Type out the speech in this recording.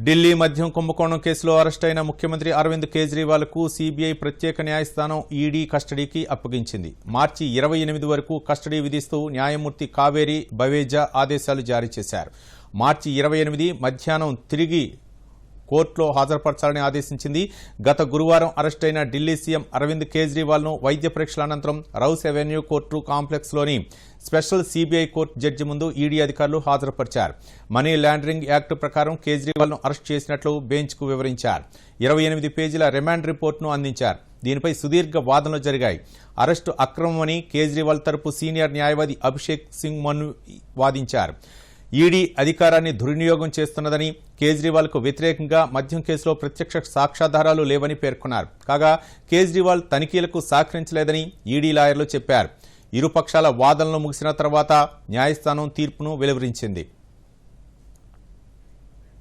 ఢిల్లీ మద్యం కుంభకోణం కేసులో అరెస్టైన ముఖ్యమంత్రి అరవింద్ కేజ్రీవాల్కు సీబీఐ ప్రత్యేక న్యాయస్థానం ఈడీ కస్టడీకి అప్పగించింది. మార్చి ఇరవై ఎనిమిది వరకు కస్టడీ విధిస్తూ న్యాయమూర్తి కావేరి బవేజా ఆదేశాలు జారీ చేశారు. మార్చి ఇరవై ఎనిమిది మధ్యాహ్నం తిరిగి కోర్టులో హాజరుపరచాలని ఆదేశించింది. గత గురువారం అరెస్టైన ఢిల్లీ సీఎం అరవింద్ కేజ్రీవాల్ను వైద్య పరీక్షల అనంతరం రౌస్ అవెన్యూ కోర్టు కాంప్లెక్స్లోని స్పెషల్ సీబీఐ కోర్టు జడ్జి ముందు ఈడీ అధికారులు హాజరుపరిచారు. మనీ లాండరింగ్ యాక్ట్ ప్రకారం కేజ్రీవాల్ను అరెస్ట్ చేసినట్లు బెంచ్కు వివరించారు. ఇరవై ఎనిమిది పేజీల రిమాండ్ రిపోర్టును అందించారు. దీనిపై సుదీర్ఘ వాదనలు జరిగాయి. అరెస్టు అక్రమమని కేజ్రీవాల్ తరపు సీనియర్ న్యాయవాది అభిషేక్ సింగ్ మను వాదించారు. ఈడీ అధికారాన్ని దుర్వినియోగం చేస్తున్నదని కేజ్రీవాల్కు వ్యతిరేకంగా మద్యం కేసులో ప్రత్యక్ష సాక్ష్యాధారాలు లేవని పేర్కొన్నారు. కాగా కేజ్రీవాల్ తనిఖీలకు సహకరించలేదని ఈడీ లాయర్లు చెప్పారు. ఇరుపక్షాల వాదనలు ముగిసిన తర్వాత న్యాయస్థానం తీర్పును వెలువరించింది.